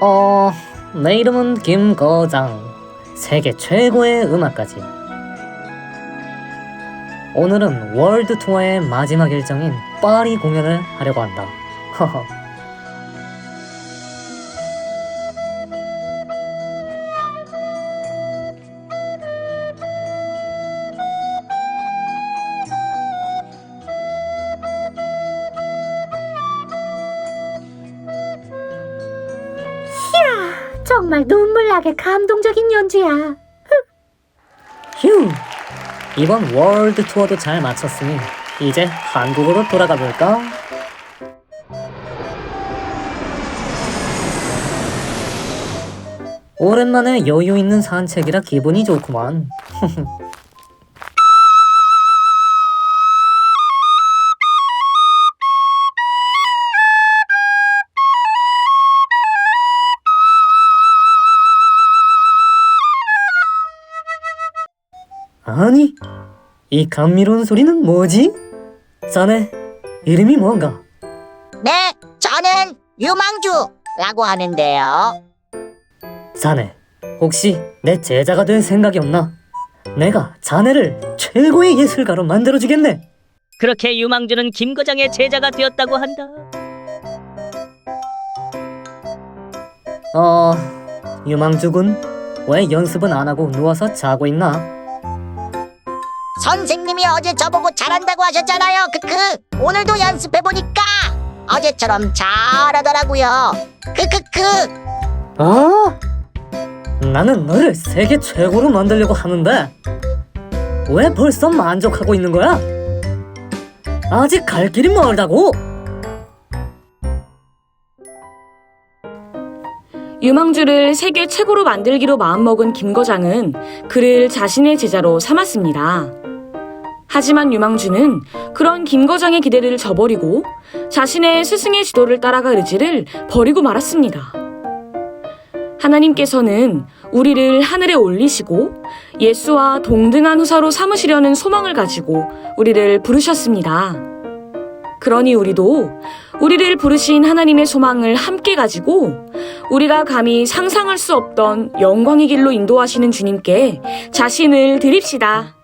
어, 내 이름은 김거장. 세계 최고의 음악가지. 오늘은 월드 투어의 마지막 일정인 파리 공연을 하려고 한다. 정말 눈물나게 감동적인 연주야. 휴! 이번 월드 투어도 잘 마쳤으니 이제 한국으로 돌아가 볼까? 오랜만에 여유 있는 산책이라 기분이 좋구만. 아니, 이 감미로운 소리는 뭐지? 자네, 이름이 뭔가? 네, 저는 유망주라고 하는데요. 자네, 혹시 내 제자가 될 생각이 없나? 내가 자네를 최고의 예술가로 만들어주겠네. 그렇게 유망주는 김거장의 제자가 되었다고 한다. 어, 유망주군, 왜 연습은 안 하고 누워서 자고 있나? 선생님이 어제 저보고 잘한다고 하셨잖아요. 크크. 오늘도 연습해 보니까 어제처럼 잘하더라고요. 크크크. 아, 나는 너를 세계 최고로 만들려고 하는데 왜 벌써 만족하고 있는 거야? 아직 갈 길이 멀다고. 유망주를 세계 최고로 만들기로 마음먹은 김 거장은 그를 자신의 제자로 삼았습니다. 하지만 유망주는 그런 김 거장의 기대를 저버리고 자신의 스승의 지도를 따라갈 의지를 버리고 말았습니다. 하나님께서는 우리를 하늘에 올리시고 예수와 동등한 후사로 삼으시려는 소망을 가지고 우리를 부르셨습니다. 그러니 우리도 우리를 부르신 하나님의 소망을 함께 가지고 우리가 감히 상상할 수 없던 영광의 길로 인도하시는 주님께 자신을 드립시다.